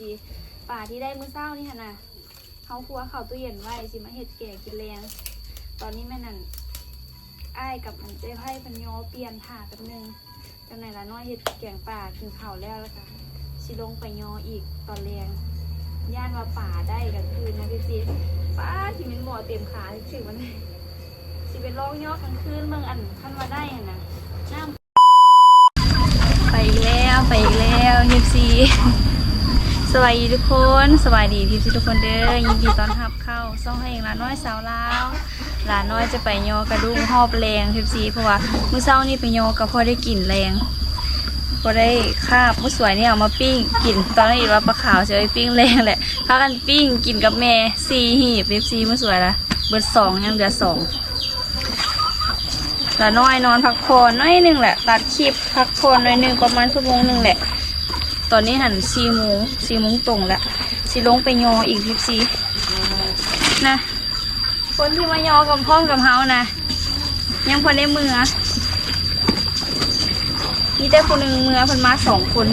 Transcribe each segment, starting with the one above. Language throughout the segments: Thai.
ซีป่าที่ได้มื้อเช้านี่ค่ะนะเขาครัวเขาตู้เย็นไว้สิมาเห็ดแก่กินแรงตอนนี้แม่นั่นอ้ายกับมันเจ้ไพ่เป็นยอเปลี่ยนผ่าแป๊บนึงจังไหนละน้อยเห็ดแกงป่ากินข้าวแล้วแล้วค่ะสิลงไปยออีกตอนแรงย่านว่าป่าได้กันคืนนะพี่ซีป้าที่มันหมอเต็มขาถึงวันนี้สิเป็นร้องยอกลางคืนเมืองอันคันว่าได้อะนะน้ำไปอีกแล้วไปอีกแล้วยิปซี สวัสดีทุกคนสวัสดีพิปซีทุกคนเด้อยินดีต้อนรับเข้าซ่องให้เองหลานน้อยสาวลาวหลานน้อยจะไปโยกระดุงหอบแรงพิปซีเพราะว่ามื้อเช้านี่ไปโยอก็พอได้กลิ่นแรงพอได้คาบมื้อสวยนี่เอามาปิ้งกินตอนนั้ว่าปลาขาวจะไปปิ้งแรงแหละพากันปิ้งกินกับแม่สี่หีบพิปซีมื้อสวยละเบิดสองยังเหลือสองละน้อยนอนพักผ่อนน้อยหนึ่งแหละ ตัดคลิปพักผ่อนน้อยหนึ่งประมาณชั่วโมงหนึ่งแหละ ตอนนี้หันสี่โมงสี่โมงตรงแล้วสิลงไปยออีกพิบซีนะคนที่มายอกับพ่อมกับเฮานะยังพอได้มือมีแต่คนหนึ่งมือเพิ่นมาสองคน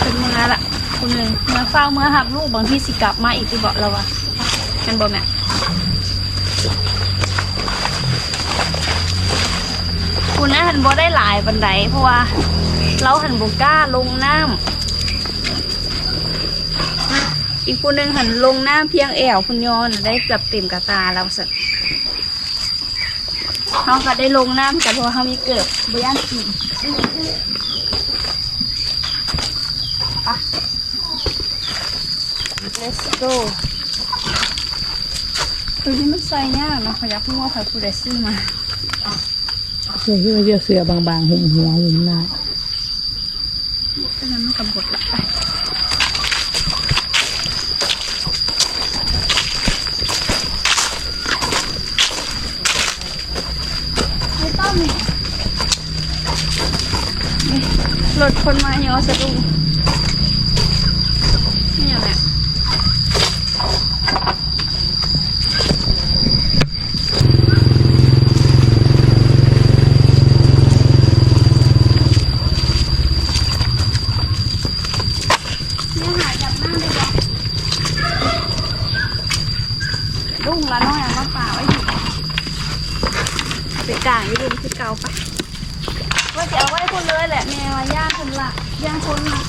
เป็นมือละคนหนึ่งมือเฝ้ามือหับลูกบางที่สิกลับมาอีกที่บอกเราอะกันบอกแม่คุณนะหันบ่ได้หลายบันไดเพราะว่า เราหันบกล้าลงน้ำอีกคนหนึ่งหันลงน้ำเพียงแอวคุณยอนได้เกือบเต็มกระตาเราสักเขาก็ได้ลงน้ำกันเพระว่าเขามีเกิดบย่านกินไป let's go ตัวนี้มันใส่ยากนะขยากพูดว่าใครผู้ใดซื้อมา เสื้อที่ว่าเรียกเสื้อบางๆหุ่มหัวหุ่มหน้า ฉะนั้นมันกำบดละไปไม่ต้องนี่นี่ รถคนมาเยอะสะดุ้งนี่อย่างไรเนี่ยหละลุงละน้อยเอามาป่าไว้อยู่เอาไปกลางยู่ดุมคือเก่าไปะ ว่าจะเอาไว้คุณเลยแหละแม่ว่าย่างคนละย่างคนมา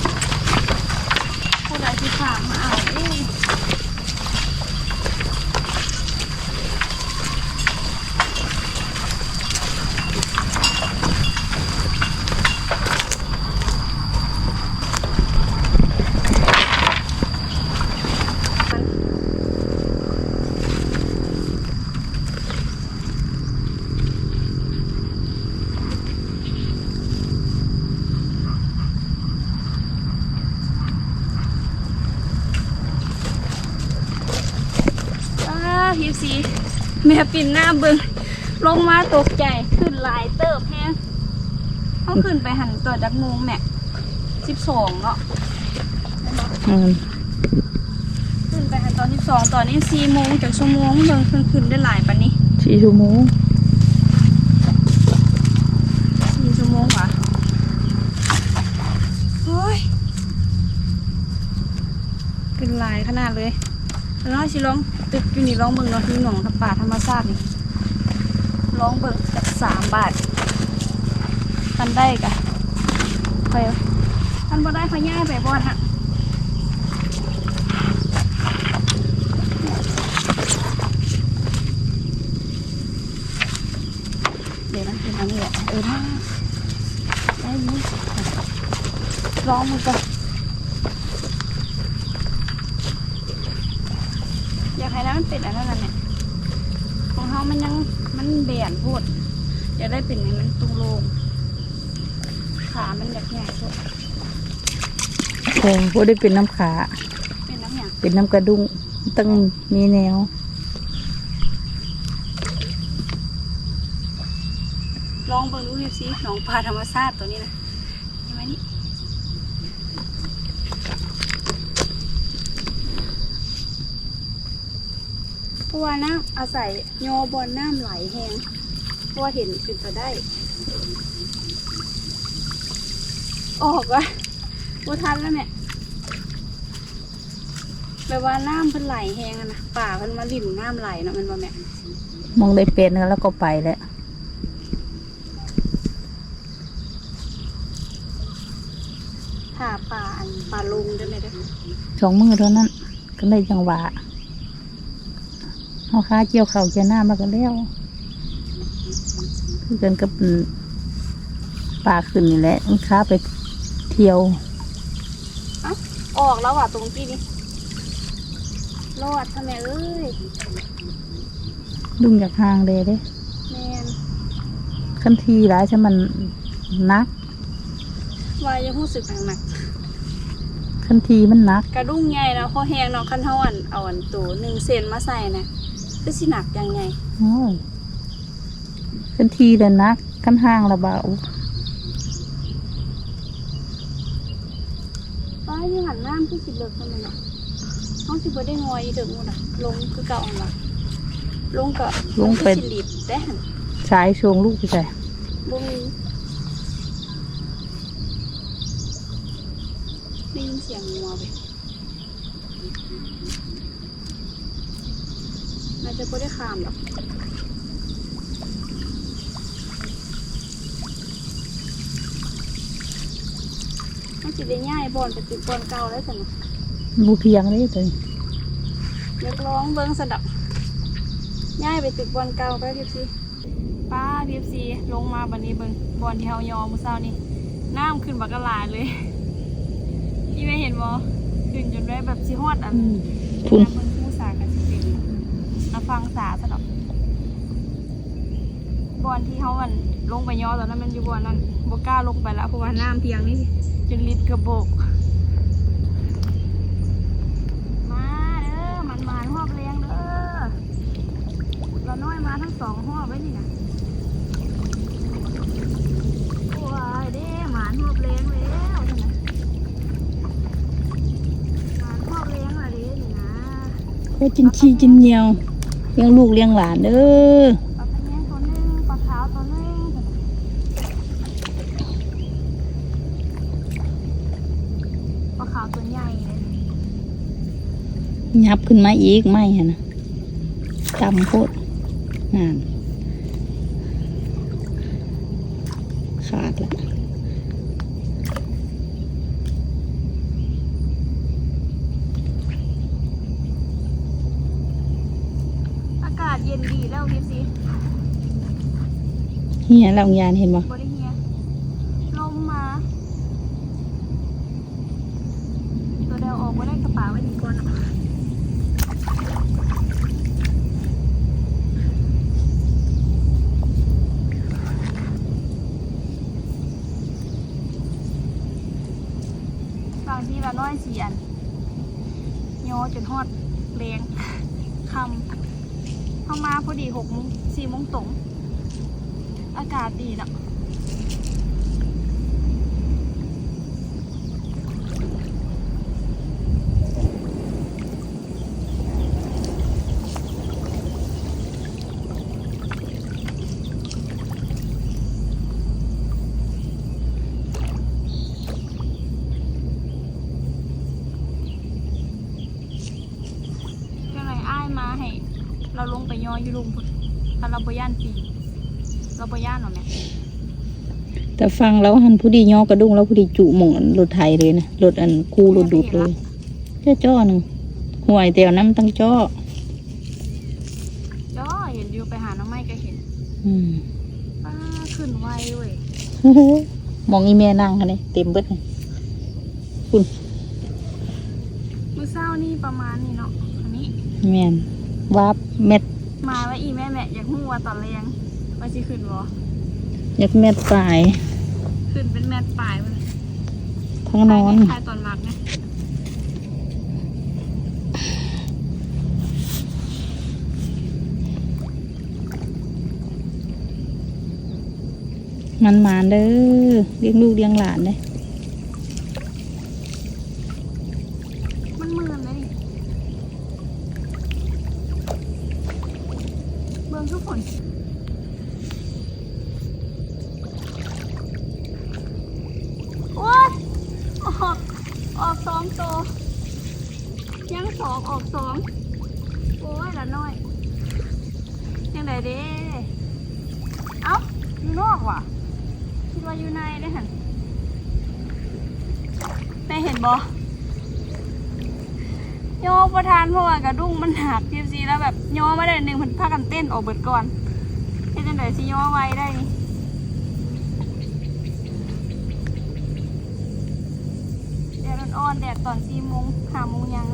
คนละที่ฝากมาเอานี่าพิวซี แม่ปิ่นหน้าเบิงลงมาตกใจขึ้นหลายเติบแฮงเขาขึ้นไปหันตัวจักโมงแม่สิบสองเนาะอืมขึ้นไปหันตอนสิบสองตอนนี้สี่โมงจากชั่วโมงเบิงขึ้นขึ้นได้หลายปานนี้สี่ชั่วโมงสี่ชั่วโมงวะเฮ้ยขึ้นหลายขนาดเลย แล้วน้อยสิลองตึกอยู่นี่ลองเบิ่งเนาะที่หนองทับป่าธรรมชาตินี่ลองเบิ่งจากสามบาททันได้กะไปทันบ่ได้พะย่ายไปบ่ฮะเดี๋ยวนะเป็นอันนี้แหละเออถ้าได้อยิลองมันก่อนอยาก ให้แล้วมันเป็นอันนั้นน่ะเนี่ยของเขามันยังมันเบียนโพดอยากได้เป็นให้มันตรงโลงขามันอยากใหญ่โพดโอ้โหได้เป็นน้ำขา เป็นน้ำหยังเป็นน้ำกระดุงต้องมีแนวลองเบิ่งดูดิสิหนองปลาธรรมชาติตัวนี้นะเห็นไหมนี่ เพราะว่าน้ำอาศัยโยบอลน้ำไหลแหงเพราะว่าเห็นขึ้นมาได้ ออกวะบ่ทันแล้วเนี่ยแบบว่าน้ำเพิ่นไหลแห้งอะนะป่าเพิ่นมาลิ่นน้ำไหลเนาะแมันบ่แม่มองได้เป็นแล้วก็ไปแล้วถ้าป่าอันป่าลงได้ไหมเด้อ สองมือเท่านั้น ก็ได้จังหวะ เอาค้าเกี่ยวเข่าวเกี่ยวหน้ามาก็แล้วคือกันกับป่าขึ้นนี่แหละมันค้าไปเที่ยวออกแล้วอะตรงที่นี้รอดทำไมเอ้ยดุงจากทางเลยเด้แมนคันทีร้ายใช่มันนักวายยังรู้สึกหนักคันทีมันนักๆกระดุ้งใหญ่นะพอแห้งเนาะคันเท่าอันเอาอันตัวหนึ่งเซนมาใส่นะ คือสิหนักยังไงโอ้ยคันทีเลยนักคันห้างระเบาป้าอยู่หันน้ำคือสิเลิกทำไมเนาะห้องสิบ่ได้งอยอีเดึกหมดอะลงคือเก่าอันละลงก็ลงไปคือสิลิดได้หันสายชวงลูกไปใส่บ่มีได้ยินเสียงงัวไป น่าจะบ่ได้ข้ามหรอกมันสิได้ง่ายบอลไปติดบอลเก่าแล้วสินะบูเพียงเลยตัวนี้อยากร้องเบิ้งสะดับง่ายไปติดบอลเก่าไปพีซีป้าพีซีลงมาบันนี้เบิ้งบอลที่เฮายอมือเศร้านี่น้ำขึ้นบักกะลายเลยยี่ไม่เห็นบอขึ้นจนได้แบบสิฮอดอันคุณน้ำเบิ้งผู้สากันสิเป็นน้ำ ฟังสาสะดับบอลที่เขามันลงไปย่อตอนนั้นมันอยู่บอลนั้นบกล้าลงไปแล้วเพราะว่าน้ำเพียงนี่จนลิดกระโบก มาเด้อมันมาหอบเลี้ยงเด้อเราน้อยมาทั้งสองหอบไว้นี่นะโอ้ยเด้หมานหอบเลี้ยงแล้วหมานหอบเลี้ยงละเด้นี่นะก็จินชีจินเหนียว เลี้ยงลูกเลี้ยงหลานเด้อเนียงตัวหนึงปลาขาตัวหนึงปลาขาตัวใหญ่ยยับขึ้นมาอีกไม่ฮะนะจำโคตรนานขาดละ อากาศเย็นดี แล้วพี่ซีเฮียเรายานเห็นบ่บริเฮียลมมา ตัวเดียวออกมาได้กระเป๋าไว้ดีก่อนอะบางทีละน้อยสี่อันโยจนฮอดแรงคำเข้ามาพอดี หกโมงสี่โมงตรงอากาศดีเนาะ ยังไงอ้ายมาให้ เราลงไป ย่ออยู่ลุมพุ่นถ้าเราบย่านปีเราบย่านหรอแม่แต่ฟังแล้วหันผู้ดีย่อกระดุ้งแล้วผู้ดีจุหมองรถไทยเลยนะรถอันคู่รถดูดเลยเจ้าจ้อหนึ่งห่วยเตียวน้ำตั้งจ้อจ้อเห็นอยู่ไปหาน้องไม้ก็เห็นอืมป้าขึ้นไวเว้ยมองอีเมนั่งค่ะนี่เต็มเบิดเลยคุณมื้อเช้านี่ประมาณนี้เนาะอันนี้แมนวาบเม็ด มาว่าอีแม่แม่อยากหู้ว่าตอนแรงว่าสิขึ้นบ่ยักเม็ดปลายขึ้นเป็นแมทปลายมันทั้งนอนคลายตอนมักนะมันมานเด้อเลี้ยงลูกเลี้ยงหลานเด้ มันมือนเลยนี่เบิ่งทุกคนโอ๊ยออก สองโตวยังสองออกสองโอ้ยละน้อย ยังไงเด้เอ้าอยู่นอกว่ะ คิด ว่าอยู่ในได้หันแม่เห็นบอโยประทานเพราะว่ากระดุ้งมันหักพีซีแล้วแบบโย่อมาได้หนึ่งมันพากันเต้นออกเบิดก่อนเฮ็ดจังไดสิย่อไว้ได้นี่แดดอ่อนแดดตอนสี่โมงห้าโมงยัง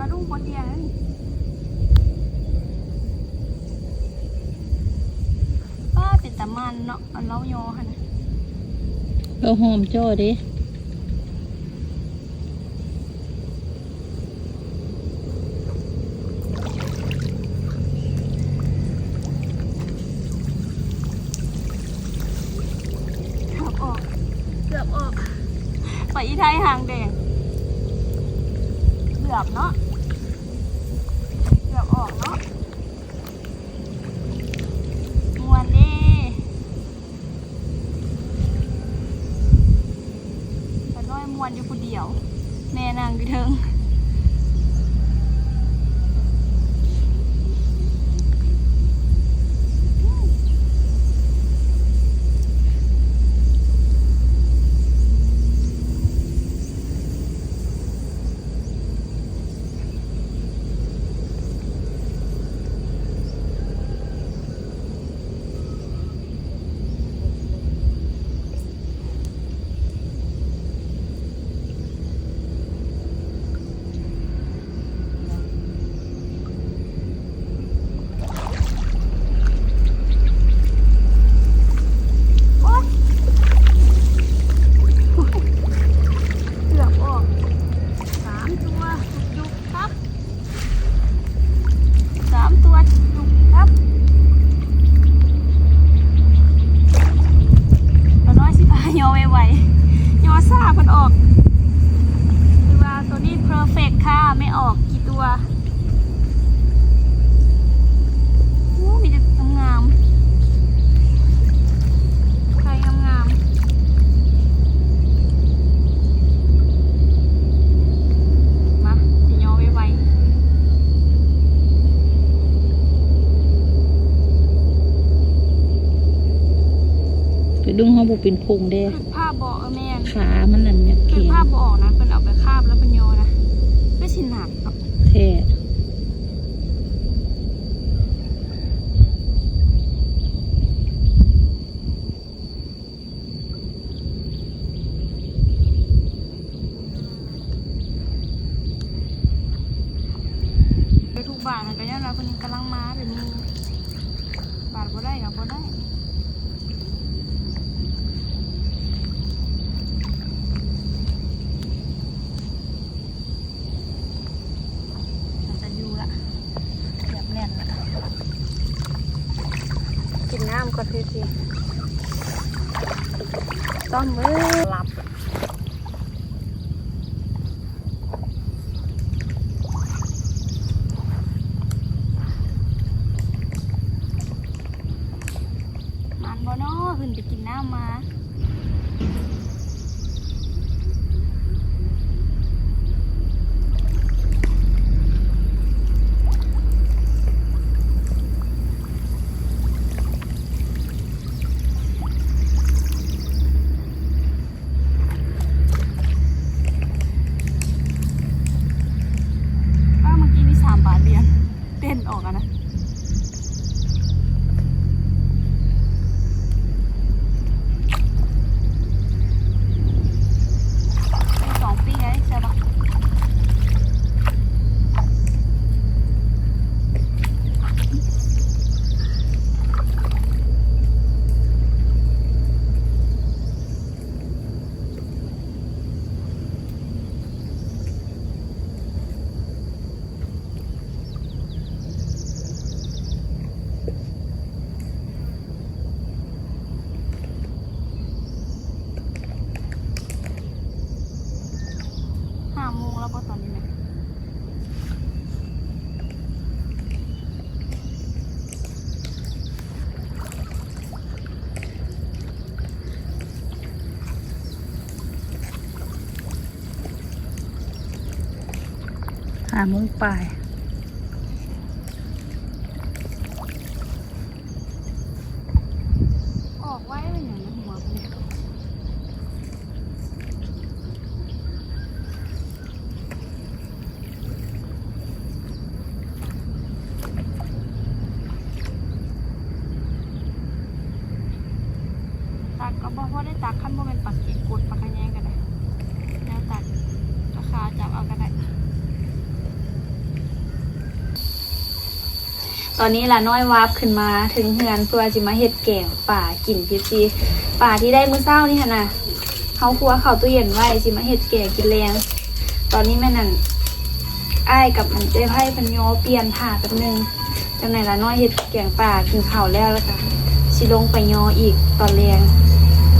ขากระดุ้งปวดเตียงแล้วนี่ป้าเป็นตะมันเนาะอันเล้ายอค่ะนะเราหอมจ้อเด้เกือบออกเกือบออกไปอีไทยหางแดงเกือบเนาะ เกือบออกเนาะมวนเด้แต่น้อยมวนอยู่ผู้เดียว แม่นา ดุ้งเฮาบ่เป็นพงเด้คือภาพบอกเออแม่นขามันนั่นเนี่ยคือเข็งภาพบออกนะเป็นเอาไปคาบแล้วเป็นโยนะก็ชินหนักเนาะแท้ ต้อมมือหลับ มันบ่เนาะขึ้นไปกินน้ำมา ป้าเมื่อกี้มีสามบาทเรียนเต้นออกอะนะ เป็นสองปีไงใช่ปะห้าโมงแล้วปะตอนนี้เนี่ยาโมงปลาย ออกไว้เป็นอย่างนั้นหัวเนี่ยตักก็บอกว่าได้ตักขั้นโมเป็นปักเก็บกดปักกระแยงกันได้แล้วตักราคาจับเอากันได้ ตอนนี้ละน้อยวาบขึ้นมาถึงเฮือนเพื่อจิมาเฮ็ดแกงป่ากินพิซีป่าที่ได้มื้อเช้านี่หั่นน่ะเขาครัวเขาตู้เย็นไว้สิมาเฮ็ดแกงกินแรงตอนนี้แม่นั่นอ้ายกับมันเจ้ไพ่พันยอเปลี่ยนผ่าแป๊บนึงจังไหนละน้อยเฮ็ดแกงป่ากินข้าวแล้วแล้วก็สิลงไปยออีกตอนแรง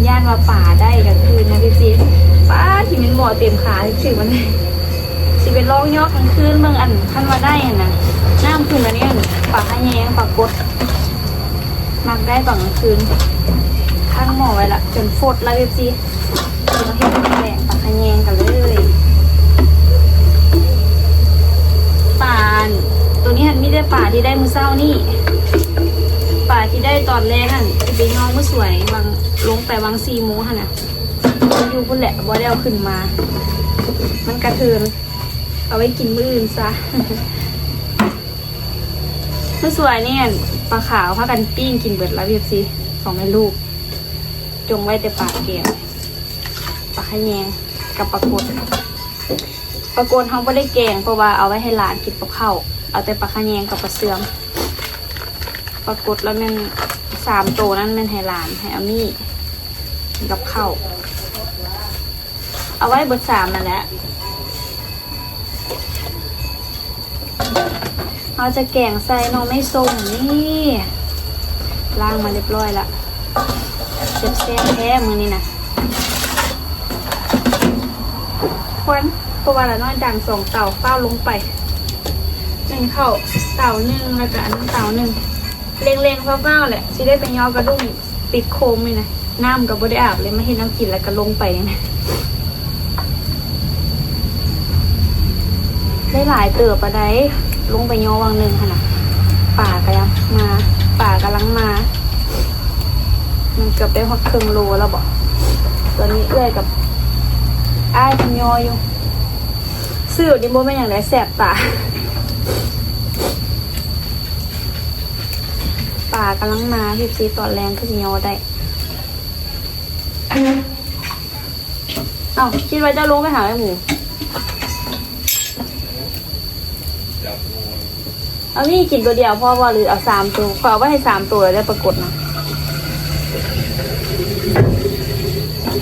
ย่านว่าป่าได้กันคืนนะพี่ซีป้าที่มันหมอเต็มขาถึงมันสิเป็นร้องยอกกลางคืนเมืองอันคันว่าได้อะนะ น้ำคืนอันนี้ปากขะแยงปากกด มักได้ตอนกลางคืนข้างหมอไว้ละจนฟดแล้วเว็บซีจะมาเห็นแหลงปากขะแยงกันเลยป่านตัวนี้หันไมีได้ป่าที่ได้มือเศร้านี่ ป่าที่ได้ตอนแรกหันจะเป็นน้องมือสวยวางลงไปวางซีโมหันน่ะอยู่พุ่นแหละบ่ได้เอาขึ้นมา มันกระเทือนเอาไว้กินมื้ออื่นซะ เมื่อสวยเนี่ยปลาขาวพากันปิ้งกินเบิดแล้วเรียบซีของแม่ลูก จงไว้แต่ปากเกมปลาขแยงกับปลากดปลากดเขาไม่ได้แกงเพราะว่าเอาไว้ให้หลานกินกับข้าวเอาแต่ปลาขแยงกับปลาเสื่อมปลากดแล้วมันสามโตวนั้นมันให้หลานให้อามี่กับข้าวเอาไว้เบิดสามนั่นแหละ เราจะแกงใส่น้องไม่ส้มนี่ล้างมาเรียบร้อยละเชฟแซ่บแท้มือนี่นะควันเพราะว่าละน้อยดังสองเต่าเฝ้าลงไปหนึ่งเข้าเต่าหนึ่งแล้วก็อันเต่าหนึ่งเล็งๆเฝ้าๆแหละสิได้ไปยอกระดุมปิดโคมเลยนะน้ำกับบได้อาบเลยไม่เห็นน้ำกินแล้วก็ลงไปนะได้หลายเติบปะได ลงไปย่อวังหนึ่งค่ะนะป่ากำลังมา ป่ากำลังมา มันเกือบได้หกครึ่งโลแล้วบอกตัวนี้เอื้อยกับอ้ายทำยออยู่ซื้อดิโบเป็นอย่างไรแสบตาป่ากำลังมาพี่ซีตอนแรงก็จะยอได้เอ้าคิดว่าจะลงไปหาไอ้หมู เอานี่กินตัวเดียวพ่อว่าหรือเอาสามตัวขอเอาไว้ให้สามตัวแล้วได้ปรากฏนะ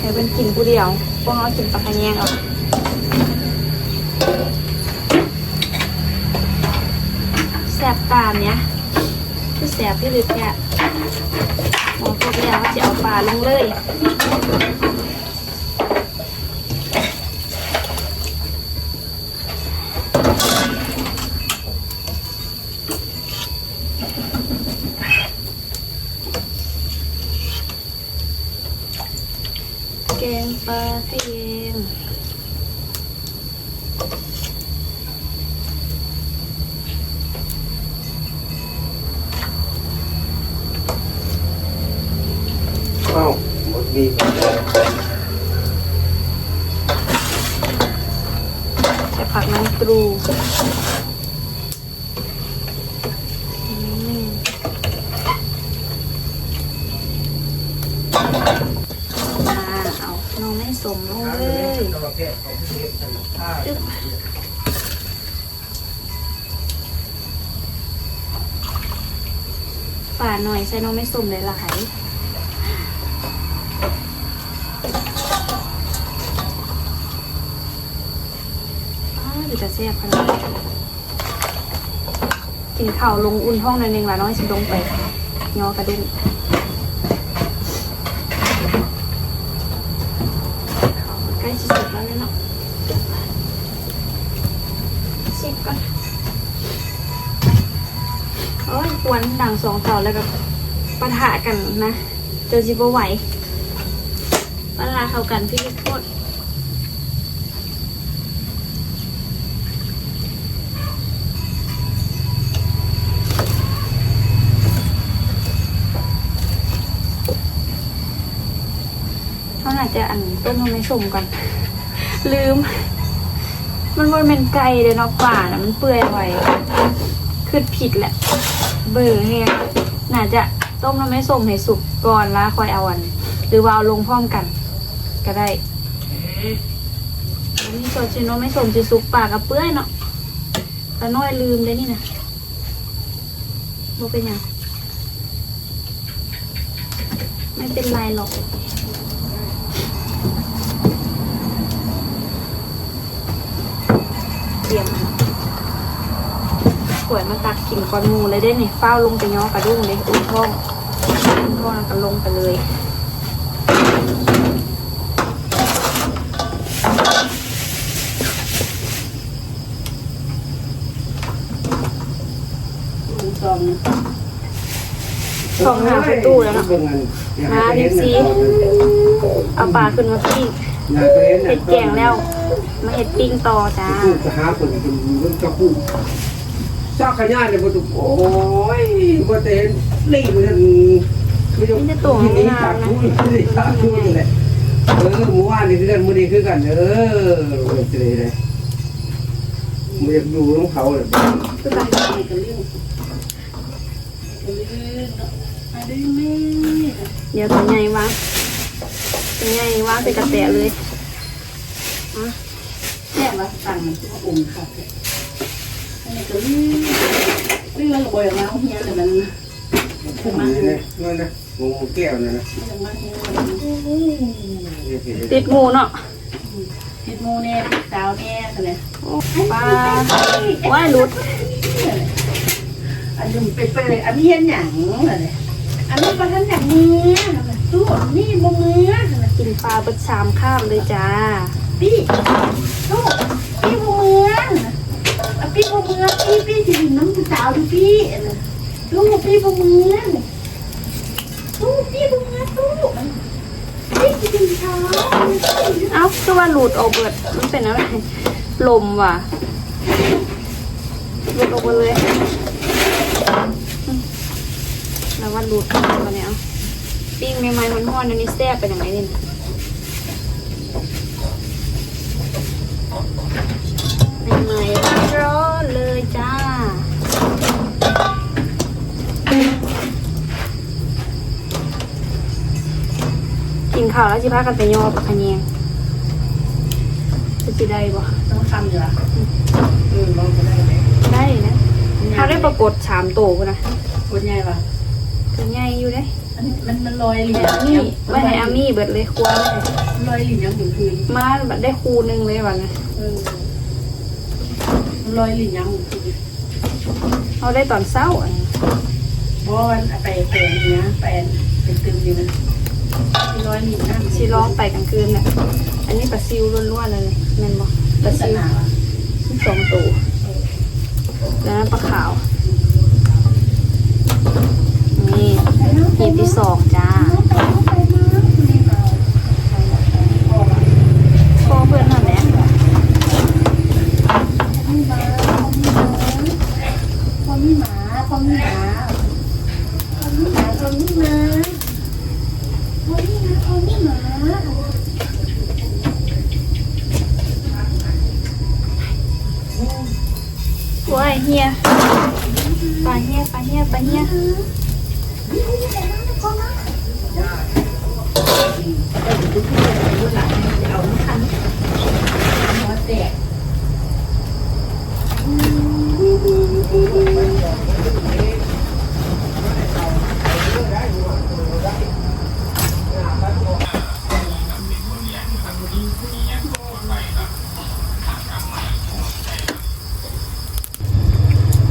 ให้เป็นกินผู้เดียวพวกเขากินปลาขะแยงเอาแสบตามเนี้ยคือแสบที่ลึกเนี่ยหมอพวกเนี้ยเขาจะเอาปลาลงเลย แกงปลาขะแยง อ้าวหมดดีก่อนแล้ว ใส่ผักน้ำตรูอืมมาเอาน้องไม่สมลงเลย ประเภทของที่เรียกกันผ้า จึ๊บ ป่าหน่อยใส่น้องไม่สมเลยหลายอ้าวเดี๋ยวจะแซ่บขนาดกินข้าวลงอุ่นห้องนั่นเองละน้อยสิลงไปยอกระดุม ควนดังสองเสาแล้วก็ปะทะกันนะเจอจิบไหวเวลาเข้ากันพี่ลูกโทษเขาอาจจะอันต้นมันไม่ชมก่อนลืม มันบนเป็นไกลเลยเนาะป่านะมันเปื่อยไว้คือผิดแหละ เบื่อแฮงน่าจะต้มทำไม่สมให้สุกก่อนแล้วค่อยเอาอัน หรือว่าเอาลงพร้อมกัน ก็ได้อันนี้โซชิโนไม่สมจะสุกปากกับเปื่อยเนาะต่น้อยลืมเลยนี่นะบ่เป็นยังไม่เป็นไรหรอกเตรียม สวยมาตักกินก้อนหมูเลยได้เนี่ยเฝ้าลงไปย่อกระดุ้งเลยอุ้ยท้องอุ้ยท้องแล้วก็ลงไปเลยซองสองหาประตูแล้วเนาะเป็นอันมาดิบซีเอาปลาขึ้นมาปิ้งอยากเห็นเห็ดแกงแล้ว มาเห็ดปิ้งต่อจ้า ซอกขยันเลยประตูโอ้ยมาเต้นรีบมันไม่ยอมที่นี่จากพูดไม่ได้จากพูดเลยเออเมื่อวานนี่คือกันมื่อนี้คือกันเออเจอเลยมันอยากดูน้องเขาเลยเดี๋ยวตัวใหญ่วางตัวใหญ่วางใส่กระแตะเลยอะแค่ว่าสั่งอุ่มค่ะอันนี้ก็ ลื่นลื่นแล้วก็บ่อยมาเฮียแต่มันนี่นะนั่นนะงูแก้วนั่นนะติดงูเนาะติดมูเนี่ยติดสาวเนี่ยกันเลยปลาว่ายหลุดอันนี้เป็นไปเลยอันนี้เห็นหยังเลยอันนี้ประทันอย่างเนื้อตู้นี่บ่เนื้อกินปลาประชามข้ามเลยจ้าพี่ตู้ พี่บ่เนื้อพี่พี่สิน้ำสาวดูพี่ตู้พี่บ่เนื้อตู้พี่บ่เนื้อตู้พี่สิกินเช้าเอ้าคือว่าหลุดออกเบิดมันเป็นอะไรลมว่ะหลุดออกไปเลยแล้วว่าหลุดออกมาเนี่ยปิ้งใหม่ๆมันห้อนอันนี้แซ่บเป็นยังไงนี่ใหม่ๆร้อนๆเลยจ้า กิน ข้าวแล้วสิพากันไปยอปักขะแยงจะสิได้บ่ต้องทำอยู่อะเออลองก็ได้ไหมได้นะถ้าได้ปรากฏสามโตวพุ่นนะคนใหญ่ป่ะถึงใหญ่อยู่ได้อันนี้มันมันลอยเหรียญอามี่ไว้ให้อามี่เบิดเลยครัวไว้ให้ลอยเหรียญยังอยู่คืนมาบัดได้คูหนึงเลยวันนะเออมันลอยเหรียญยังอยู่คืนเอาได้ตอนเช้าอันนี้เพราะวันไปแปลงเนี้ยแปลงเป็นตึมดีมัน ลอยหนึ่งนั่นสิร้องไปกลางคืนเนี่ยอันนี้ปลาซิวล้วนๆเลยแม่นบ่ปลาซิวสองตัวแล้วปลาขาว นี่หีบที่สองจ้าพ่อเพื่อนนั่นแหละ พอมีหมาพอมีหมาพอมีหมาพอมีหมาพอมีหมาพอมีหมา โอ้ยเฮียปลาเฮียปลาเฮียปลาเฮีย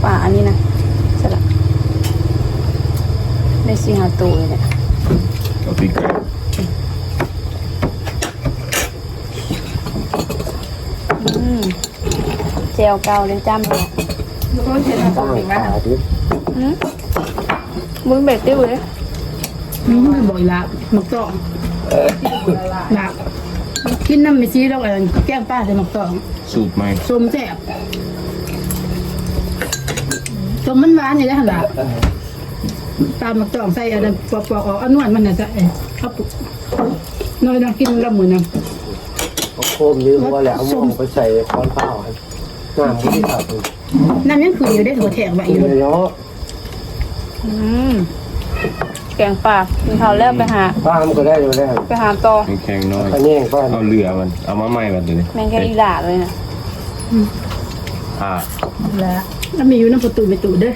ป่าอันนี้นะสลับได้สิหาตัวเลยแหละ Dat vind ik อืม เจลเกาเลยจ้ำเลย wel. อืมมึงเบ็ดติ้วเลยนี่มันบ่อยละหมักตองละกินน้ำไม่ซีแล้วอะไรแก้มป้าใส่หมักตอง Zoet mij. ส้มแซ่บส้มมันหวานอยู่แล้วหั่นล่ะตามหมักตองใส่อันนั้นปอกๆออกเอานวดมันน่ะใส่เอาปุ๊บน้อยน้องกินละมื้อนึงเอาโคมยืมว่าแหละเอาหม้อไปใส่ค้อนข้าว ให้น้ำที่ถับเลยนั่นยังคืออยู่ได้หัวแทกไว้อยู่เนาะอืมแกงป่ากินข้าวแล้วไปหา ป้ามันก็ได้อยู่แล้วไปหาต่อแข็งๆน้อย อันนี้ป้าเอาเรือมัน เอามาใหม่มันเลยแมงแค่อีหลาเลยนะอ่าแล้วแล้วมีอยู่ในประตูประตูเด้อ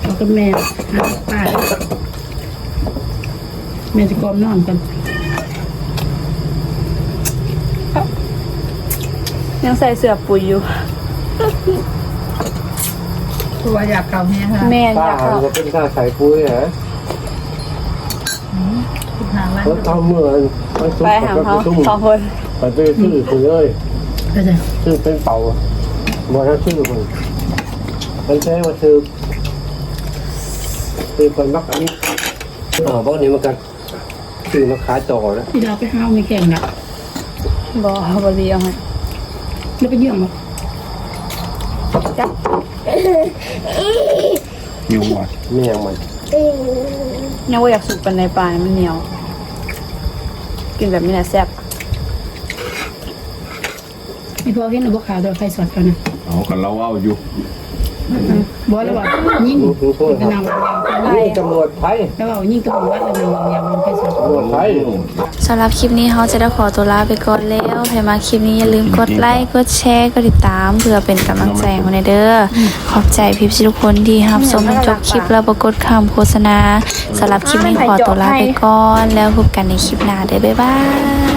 เอากับแม่หาป้าแม่จะกอมนอนกัน ยังใส่เสื้อปุ๋ยอยู่ ตัวอยากเก่าแห้งค่ะแม่นป้าอยากมันเข้าจะเป็นข้าวใส่ปุ้ยเหรอทางร้านรถเท่าเมื่อมันสุกไปหากับเขาตุ้มสองคนไปซื้อซื้อคุณเลยก็จะซื้อเป็นเป่าบ่ได้ซื้อคุณมันใช้ว่าซื้อซื้อคนมักอันนี้อ๋อพวกนี้มันก็ซื้อมาขายต่อแล้วที่เราไปห้าวไม่แข่งละบ่บ่ดีเอาให้ แล้วไปเยี่ยมมาอยู่ว่ะแม่งมันยังว่าอยากสุกกันในปลาเนี่ยมันเหนียว กินแบบนี้แหละแซ่บมีพอเห็นหรือบ่ขาวโดยไฟสดกันนะเอากันเราเอาอยู่บอแล้วว่ายิ่งดูโทษเป็นครันางบวางนี่ตำรวจไทยแล้วว่ายิ่งตำรวจแล้วนางวางยามันไฟสดตำรวจไทย สำหรับคลิปนี้เขาจะได้ขอตัวลาไปก่อนแล้วใครมาคลิปนี้อย่าลืมกดไลค์ กดแชร์ กดติดตาม เพื่อเป็นกำลังใจให้คนในเด้อ ขอบใจพิพทุกคนที่รับชมจนจบคลิปแล้วปรากฏคำโฆษณาสำหรับคลิปนี้ขอตัวลาไปก่อน แล้วพบกันในคลิปหน้าเด้อบ๊ายบาย